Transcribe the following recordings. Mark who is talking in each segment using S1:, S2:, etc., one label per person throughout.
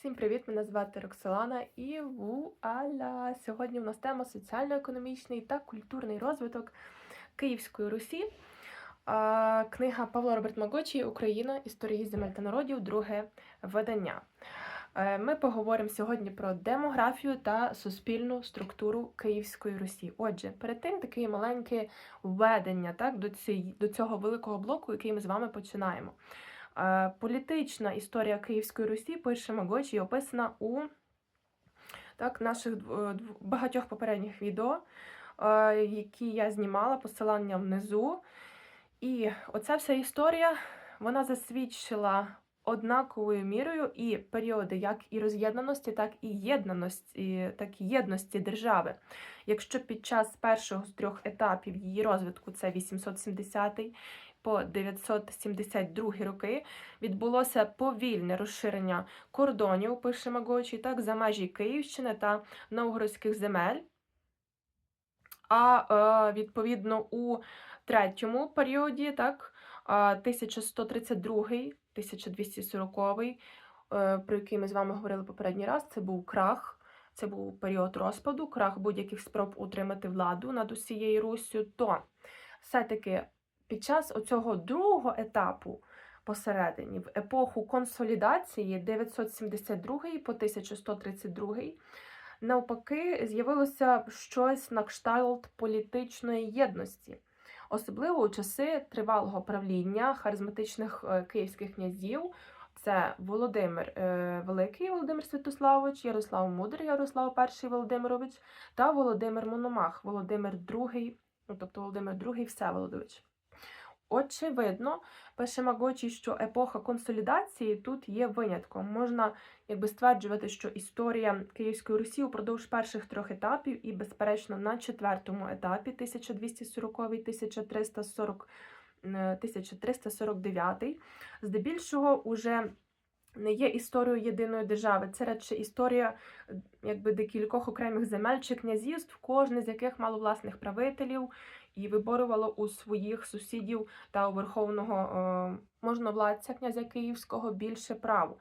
S1: Всім привіт! Мене звати Роксолана і вуаля! Сьогодні в нас тема соціально-економічний та культурний розвиток Київської Русі. Книга Павла Роберт Магочі Україна. Історії земель та народів, друге видання. Е, Ми поговоримо сьогодні про демографію та суспільну структуру Київської Русі. Отже, перед тим таке маленьке введення так, до, цієї, до цього великого блоку, який ми з вами починаємо. Е, Політична історія Київської Русі пише Магочі, описана у так, наших дв- багатьох попередніх відео, е, які я знімала, посилання внизу. І оця вся історія вона засвідчила однаковою мірою і періоди як і роз'єднаності, так і єднаності, так і єдності держави. Якщо під час першого з трьох етапів її розвитку, це 870 по 972 роки, відбулося повільне розширення кордонів, пише Магочі, так, за межі Київщини та Новгородських земель. А е, відповідно у третьому періоді, так, 1132-1240, е, про який ми з вами говорили попередній раз, це був крах, це був період розпаду, крах будь-яких спроб утримати владу над усією Руссю, то все-таки під час оцього другого етапу посередині, в епоху консолідації 972 по 1132, навпаки, з'явилося щось на кшталт політичної єдності. Особливо у часи тривалого правління харизматичних е, київських князів. Це Володимир е, Великий Володимир Святославович, Ярослав Мудрий, Ярослав І Володимирович та Володимир Мономах, Володимир II, ну, тобто Володимир II Всеволодович. Очевидно, пише Магочі, що епоха консолідації тут є винятком. Можна якби стверджувати, що історія Київської Русі упродовж перших трьох етапів і, безперечно, на четвертому етапі 1240-1340 1349, здебільшого уже не є історією єдиної держави. Це радше історія е, якби декількох окремих земель чи князівств, кожне з яких мало власних правителів і виборювало у своїх сусідів та у верховного е, можновладця князя Київського більше прав.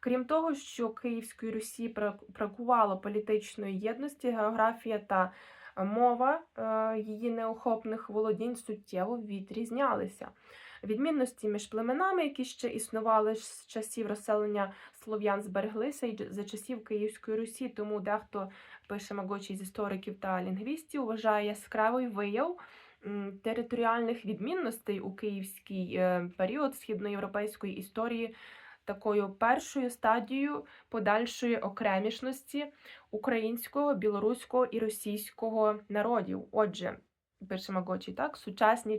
S1: Крім того, що Київської Русі брак- бракувало політичної єдності, географія та мова е, її неохопних володінь суттєво відрізнялися. Відмінності між племенами, які ще існували з часів розселення слов'ян, збереглися і за часів Київської Русі, тому дехто пише Магочі з істориків та лінгвістів, вважає яскравий вияв територіальних відмінностей у київський е, період східноєвропейської історії такою першою стадією подальшої окремішності українського, білоруського і російського народів. Отже, пише Магочі, так, сучасні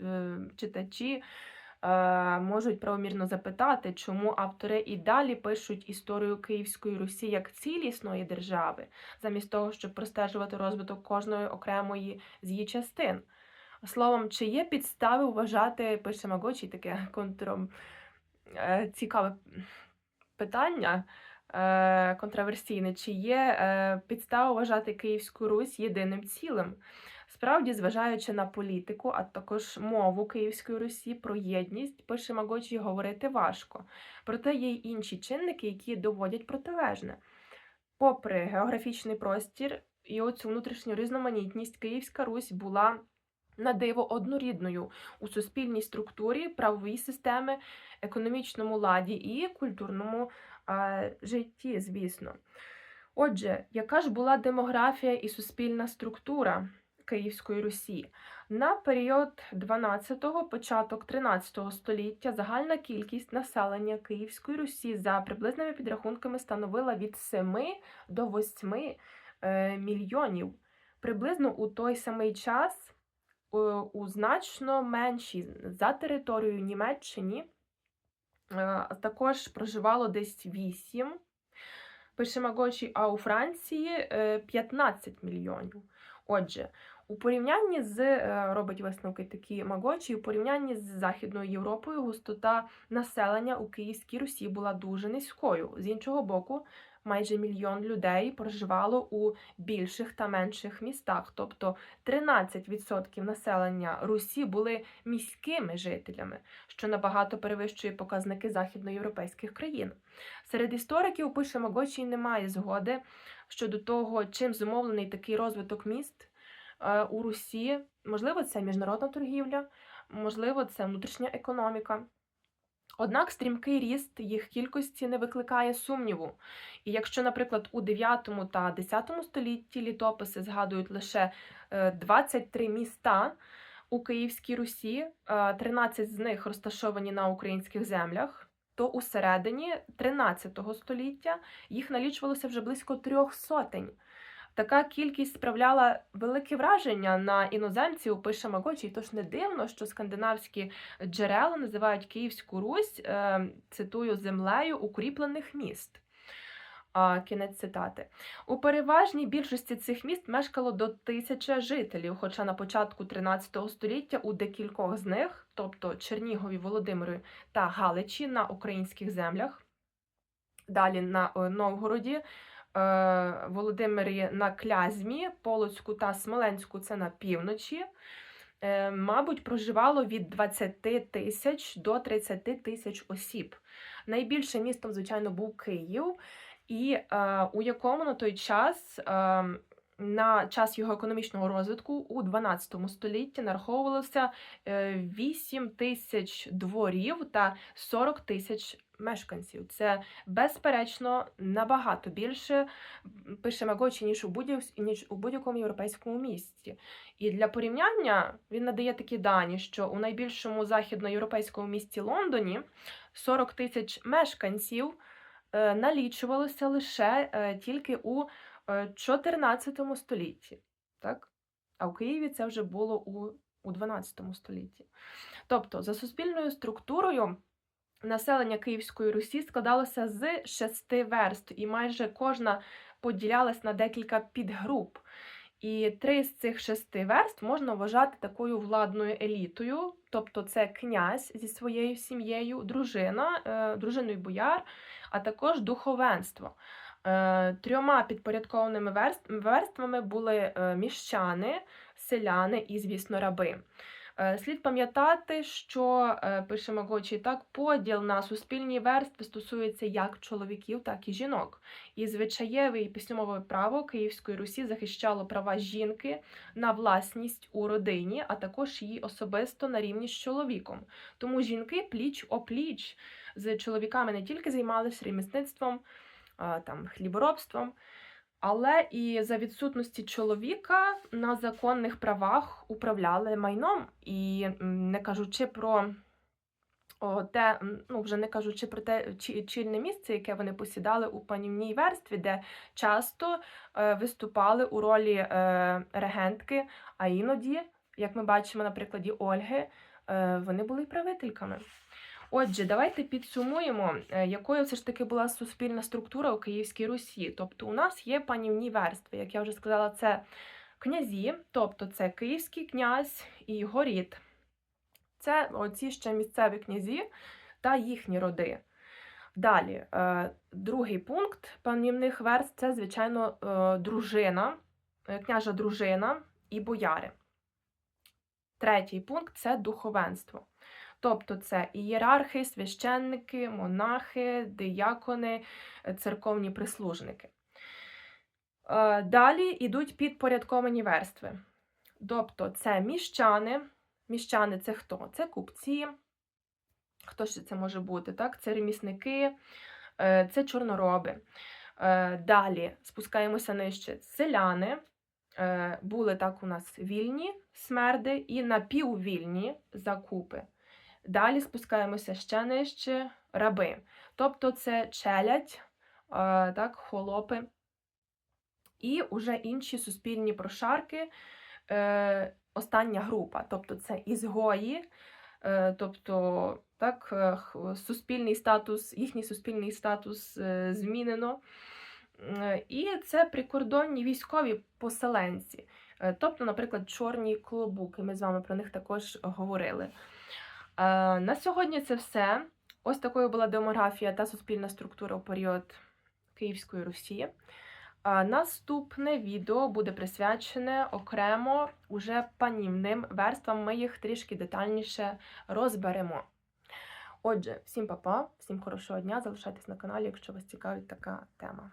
S1: е, читачі можуть правомірно запитати, чому автори і далі пишуть історію Київської Русі як цілісної держави, замість того, щоб простежувати розвиток кожної окремої з її частин. Словом, чи є підстави вважати, пише Магочі, таке контром е, цікаве питання е, контроверсійне, чи є е, підстава вважати Київську Русь єдиним цілим? Справді, зважаючи на політику, а також мову Київської Русі про єдність, пише Магочі, говорити важко. Проте є й інші чинники, які доводять протилежне. Попри географічний простір і оцю внутрішню різноманітність, Київська Русь була на диво однорідною у суспільній структурі, правовій системи, економічному ладі і культурному е, житті, звісно. Отже, яка ж була демографія і суспільна структура Київської Русі? На період 12-го, початок 13 го століття загальна кількість населення Київської Русі за приблизними підрахунками становила від 7 до 8 е, мільйонів. Приблизно у той самий час е, у значно меншій за територією Німеччині е, також проживало десь 8. Пише Магочі, а у Франції е, 15 мільйонів. Отже, У порівнянні з е, робить висновки такі Магочі, у порівнянні з Західною Європою густота населення у Київській Русі була дуже низькою. З іншого боку, майже мільйон людей проживало у більших та менших містах, тобто 13% населення Русі були міськими жителями, що набагато перевищує показники західноєвропейських країн. Серед істориків пише Магочі немає згоди щодо того, чим зумовлений такий розвиток міст у Русі. Можливо, це міжнародна торгівля, можливо, це внутрішня економіка. Однак стрімкий ріст їх кількості не викликає сумніву. І якщо, наприклад, у 9 та 10 столітті літописи згадують лише е, 23 міста у Київській Русі, е, 13 з них розташовані на українських землях, то у середині 13 століття їх налічувалося вже близько трьох сотень. Така кількість справляла велике враження на іноземців, пише Магочі, тож не дивно, що скандинавські джерела називають Київську Русь, е, цитую, землею укріплених міст. Кінець цитати. У переважній більшості цих міст мешкало до тисячі жителів, хоча на початку 13 століття у декількох з них, тобто Чернігові, Володимирі та Галичі на українських землях, далі на е, Новгороді, Володимирі на Клязьмі, Полоцьку та Смоленську це на півночі. е, Мабуть, проживало від 20 тисяч до 30 тисяч осіб. Найбільшим містом, звичайно, був Київ, і е, у якому на той час, е, на час його економічного розвитку у 12 столітті нараховувалося е, 8 тисяч дворів та 40 тисяч мешканців. Це безперечно набагато більше пише Магочі, ніж у будь- ніж у будь-якому європейському місті. І для порівняння він надає такі дані, що у найбільшому західноєвропейському місті Лондоні 40 тисяч мешканців е, налічувалося лише е, тільки у е, 14 столітті. Так? А у Києві це вже було у, у 12 столітті. Тобто, за суспільною структурою населення Київської Русі складалося з шести верств, і майже кожна поділялась на декілька підгруп. І три з цих шести верств можна вважати такою владною елітою, тобто це князь зі своєю сім'єю, дружина, е, дружиною бояр, а також духовенство. Е, Трьома підпорядкованими верствами були е, міщани, селяни і, звісно, раби. Е, Слід пам'ятати, що е, пише Магочі, так поділ на суспільні верстви стосується як чоловіків, так і жінок. І звичаєве і письмове право Київської Русі захищало права жінки на власність у родині, а також її особисто на рівні з чоловіком. Тому жінки пліч опліч з чоловіками не тільки займалися ремісництвом, там, хліборобством, але і за відсутності чоловіка на законних правах управляли майном. І не кажучи про те, ну вже не кажучи про те чи- чільне місце, яке вони посідали у панівній верстві, де часто е, виступали у ролі е, регентки, а іноді, як ми бачимо на прикладі Ольги, е, вони були правительками. Отже, давайте підсумуємо, е, якою все ж таки була суспільна структура у Київській Русі. Тобто, у нас є панівні верстви, як я вже сказала, це князі, тобто це київський князь і його рід. Це оці ще місцеві князі та їхні роди. Далі, е, другий пункт панівних верств це, звичайно, е, дружина, княжа дружина і бояри. Третій пункт це духовенство. Тобто це ієрархи, священники, монахи, диякони, е, церковні прислужники. Е, Далі йдуть підпорядковані верстви. Тобто це міщани. Міщани це хто? Це купці. Хто ще це може бути? Так? Це ремісники, е, це чорнороби. Далі спускаємося нижче. Селяни. Були так у нас вільні смерди і напіввільні закупи. Далі спускаємося ще нижче раби. Тобто це челядь, так, холопи і уже інші суспільні прошарки. Е, Остання група, тобто це ізгої, е, тобто так, е, суспільний статус, їхній суспільний статус змінено. І це прикордонні військові поселенці. Тобто, наприклад, чорні клобуки. Ми з вами про них також говорили. Е, На сьогодні це все. Ось такою була демографія та суспільна структура у період Київської Русі. А Наступне відео буде присвячене окремо уже панівним верствам. Ми їх трішки детальніше розберемо. Отже, всім па-па, всім хорошого дня. Залишайтесь на каналі, якщо вас цікавить така тема.